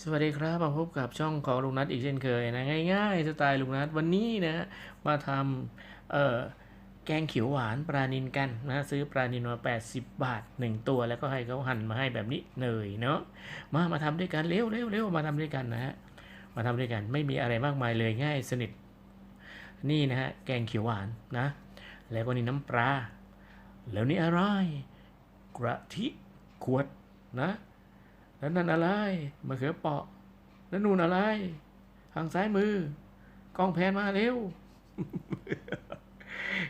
สวัสดีครับมาพบกับช่องของลุงนัทอีกเช่นเคยนะง่ายๆสไตล์ลุงนัทวันนี้นะมาทำแกงเขียวหวานปลานินกันนะซื้อปลานินมา 80 บาท 1 ตัว แล้วก็ให้เขาหั่นมาให้แบบนี้เนยเนาะมามาทำด้วยกันเร็วเร็วเร็วมาทำด้วยกันนะฮะมาทำด้วยกันไม่มีอะไรมากมายเลยง่ายสนิท นี่นะฮะแกงเขียวหวานนะ แล้วก็นี่น้ำปลาแล้วนี่อะไรกระทิขวดนะ แล้วนั่นอะไรมะเขือเปราะ แล้วนู่นอะไร ทางซ้ายมือกล้องแพนมาเร็ว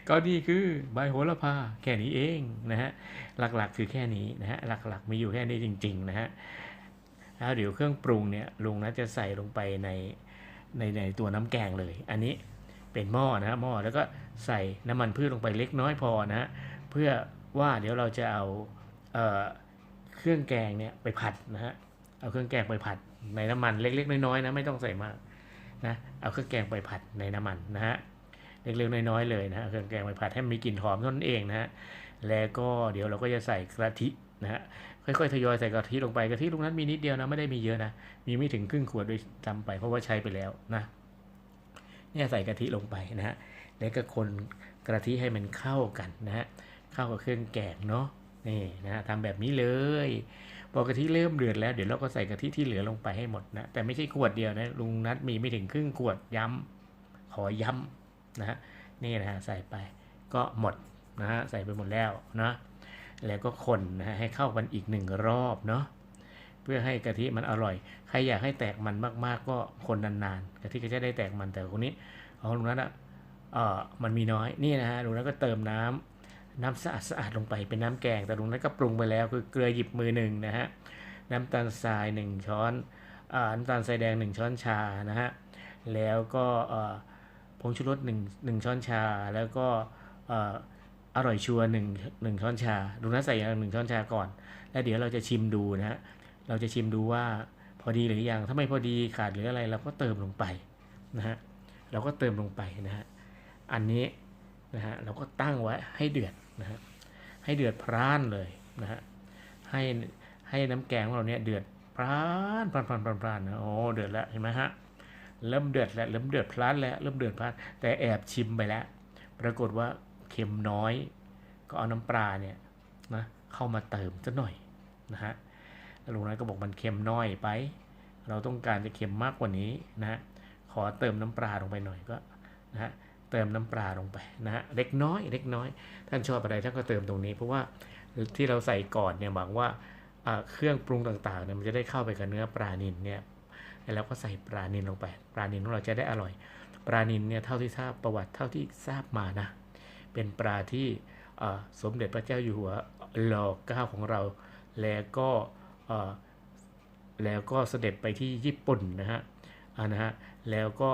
ก็นี่คือใบโหระพาแค่นี้เองนะฮะ หลักๆคือแค่นี้นะฮะ หลักๆมีอยู่แค่นี้จริง ๆ นะฮะ แล้วเดี๋ยวเครื่องปรุงเนี่ยลุงนะจะใส่ลงไปในในในตัวน้ำแกงเลย อันนี้เป็นหม้อนะฮะหม้อแล้วก็ใส่น้ำมันพืชลงไปเล็กน้อยพอนะฮะ เพื่อว่าเดี๋ยวเราจะเอาเอ่อ เครื่องแกงเนี่ยไปผัดนะฮะ เอาเครื่องแกงไปผัดในน้ำมันเล็ก ๆ น้อยๆนะไม่ต้องใส่มากนะ เอาเครื่องแกงไปผัดในน้ำมันนะฮะ เล็กๆน้อยๆเลยนะฮะ เครื่องแกงไปผัดให้มีกลิ่นหอมเท่านั้นเองนะฮะ แล้วก็เดี๋ยวเราก็จะใส่กะทินะฮะ ค่อยๆทยอยใส่กะทิลงไป กะทิลูกนั้นมีนิดเดียวนะไม่ได้มีเยอะนะ มีไม่ถึงครึ่งขวดด้วยจำไปเพราะว่าใช้ไปแล้วนะเนี่ยใส่กะทิลงไปนะฮะ แล้วก็คนกะทิให้มันเข้ากันนะฮะ เข้ากับเครื่องแกงเนาะ นี่นะฮะทำแบบนี้เลยพอกะทิเริ่มเดือดแล้วเดี๋ยวเราก็ใส่กะทิที่เหลือลงไปให้หมดนะแต่ไม่ใช่ขวดเดียวนะลุงนัดมีไม่ถึงครึ่งขวดย้ำขอย้ำนะฮะนี่นะฮะใส่ไปก็หมดนะฮะใส่ไปหมดแล้วนะแล้วก็คนนะฮะให้เข้ากันอีกหนึ่งรอบเนาะเพื่อให้กะทิมันอร่อย ใครอยากให้แตกมันมาก ๆ ก็คนนานๆกะทิก็จะได้แตกมันแต่คนนี้เอาลุงนัดอะเออมันมีน้อยนี่นะฮะลุงนัดก็เติมน้ำ น้ำสะอาดสะอาดลงไปเป็นน้ำแกง แต่ลุงนั้นก็ปรุงไปแล้วคือเกลือหยิบมือหนึ่งนะฮะน้ำตาลทรายหนึ่งช้อนอน้ำตาลทรายแดงหนึ่งช้อนชานะฮะแล้วก็ผงชูรสหนึ่งหนึ่งช้อนชา แล้วก็ออร่อยชัวร์หนึ่งหนึ่งช้อนชาลุงนั้นใส่อย่างหนึ่งช้อนชาก่อน แล้วเดี๋ยวเราจะชิมดูนะฮะ เราจะชิมดูว่าพอดีหรือยัง ถ้าไม่พอดีขาดหรืออะไรเราก็เติมลงไปนะฮะ เราก็เติมลงไปนะฮะ อันนี้ นะฮะเราก็ตั้งไว้ให้เดือดนะฮะให้เดือดพร่านเลยนะฮะให้ให้น้ำแกงของเราเนี่ยเดือดพร่านพร่านพร่านพร่านพร่านนะโอ้เดือดแล้วเห็นไหมฮะเริ่มเดือดแล้วเริ่มเดือดพล่านแล้วเริ่มเดือดพล่านแต่แอบชิมไปแล้ว ปรากฏว่าเค็มน้อย ก็เอาน้ำปลาเนี่ยนะเข้ามาเติมสักหน่อยนะฮะลุงน้อยก็บอกมันเค็มน้อยไป เราต้องการจะเค็มมากกว่านี้นะฮะขอเติมน้ำปลาลงไปหน่อยก็นะฮะ เติมน้ำปลาลงไปนะฮะเล็กน้อย เล็กน้อย ท่านชอบอะไรท่านก็เติมตรงนี้ เพราะว่าที่เราใส่ก่อนเนี่ยหวังว่าเครื่องปรุงต่างๆเนี่ยมันจะได้เข้าไปกับเนื้อปลานินเนี่ยแล้วก็ใส่ปลานินลงไป ปลานินของเราจะได้อร่อย ปลานินเนี่ยเท่าที่ทราบประวัติเท่าที่ทราบมานะ เป็นปลาที่สมเด็จพระเจ้าอยู่หัวรอเก้าของเรา แล้วก็แล้วก็เสด็จไปที่ญี่ปุ่นนะฮะนะฮะแล้วก็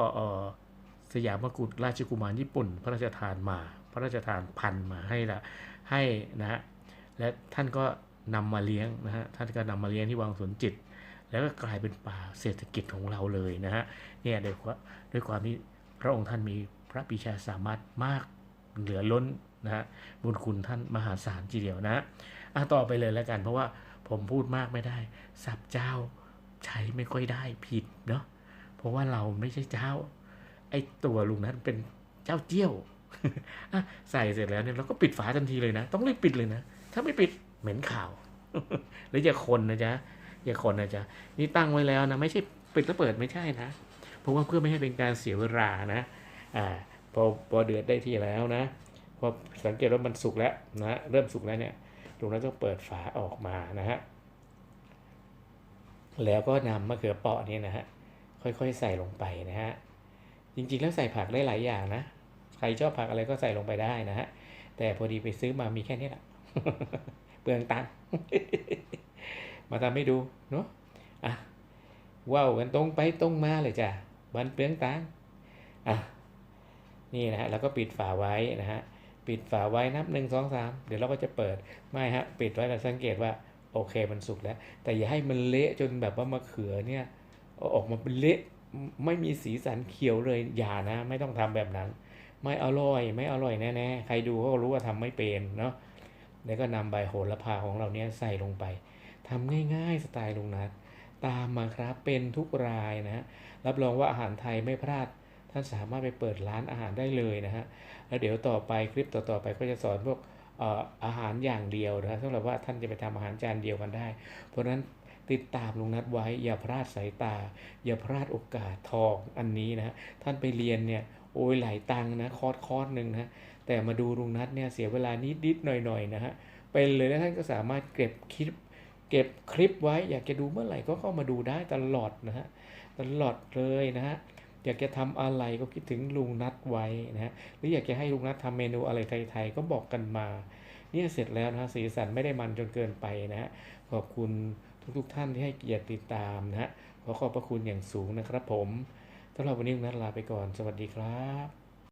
สยามกุฎราชกุมารญี่ปุ่น พระราชทานมา พระราชทานพันมาให้ละให้นะฮะและท่านก็นำมาเลี้ยงนะฮะท่านก็นำมาเลี้ยงที่วังสวนจิต แล้วก็กลายเป็นป่าเศรษฐกิจของเราเลยนะฮะเนี่ยด้วยความด้วยความที่พระองค์ท่านมีพระปีชาสามารถมากเหลือล้นนะฮะบุญคุณท่านมหาศาลทีเดียวนะฮะอะต่อไปเลยแล้วกัน เพราะว่าผมพูดมากไม่ได้สับเจ้าใช้ไม่ค่อยได้ผิดเนาะเพราะว่าเราไม่ใช่เจ้า ไอตัวลุงนั้นเป็นเจ้าเจี้ยวใส่เสร็จแล้วเนี่ยเราก็ปิดฝาทันทีเลยนะ ต้องรีบปิดเลยนะ ถ้าไม่ปิดเหม็นข่าวหรืออย่าคนนะจ๊ะอย่าคนนะจ๊ะนี่ตั้งไว้แล้วนะไม่ใช่ปิดแล้วเปิดไม่ใช่นะเพราะว่าเพื่อไม่ให้เป็นการเสียเวลานะอ่าพอพอเดือดได้ที่แล้วนะพอสังเกตว่ามันสุกแล้วนะเริ่มสุกแล้วเนี่ยลุงนั้นก็เปิดฝาออกมานะฮะแล้วก็นำมะเขือเปราะนี่นะฮะค่อยๆใส่ลงไปนะฮะ จริงๆ แล้วใส่ผักได้หลายอย่างนะ ใครชอบผักอะไรก็ใส่ลงไปได้นะฮะ แต่พอดีไปซื้อมามีแค่นี้แหละเปลืองตังค์มาทำให้ดูเนาะอะว้าวกันตรงไปตรงมาเลยจ้ะมันเปลืองตังค์อะนี่นะฮะแล้วก็ปิดฝาไว้นะฮะปิดฝาไว้นับหนึ่งสองสามเดี๋ยวเราก็จะเปิดไม่ฮะปิดไว้แล้วสังเกตว่าโอเคมันสุกแล้ว แต่อย่าให้มันเละจนแบบว่ามะเขือเนี่ยออกมาเป็นเละ ไม่มีสีสันเขียวเลยอย่านะ ไม่ต้องทำแบบนั้น ไม่อร่อยไม่อร่อยแน่ๆใครดูเขาก็รู้ว่าทำไม่เป็นเนาะแล้วก็นำใบโหระพาของเราเนี่ยใส่ลงไปทำง่ายๆสไตล์ลุงนัทตามมาครับเป็นทุกรายนะฮะรับรองว่าอาหารไทยไม่พลาด ท่านสามารถไปเปิดร้านอาหารได้เลยนะฮะแล้วเดี๋ยวต่อไปคลิปต่อๆไปก็จะสอนพวกอาหารอย่างเดียวนะฮะสำหรับว่าท่านจะไปทำอาหารจานเดียวกันได้ เพราะฉะนั้น ติดตามลุงนัดไว้ อย่าพลาดสายตา อย่าพลาดโอกาสทองอันนี้นะท่านไปเรียนเนี่ยโอ้ยหลายตังนะคอร์สคอร์สหนึ่งนะแต่มาดูลุงนัดเนี่ยเสียเวลานิดๆหน่อยๆนะฮะเป็นเลยแล้วท่านก็สามารถเก็บคลิปเก็บคลิปไว้ อยากจะดูเมื่อไหร่ก็เข้ามาดูได้ตลอดนะฮะตลอดเลยนะฮะอยากจะทำอะไรก็คิดถึงลุงนัดไว้นะฮะหรืออยากจะให้ลุงนัดทำเมนูอะไรไทยๆก็บอกกันมาเนี่ยเสร็จแล้วนะสีสันไม่ได้มันจนเกินไปนะฮะขอบคุณ ทุกๆท่านที่ให้เกียรติติดตามนะฮะขอขอบพระคุณอย่างสูงนะครับผมสำหรับวันนี้นัดลาไปก่อน สวัสดีครับ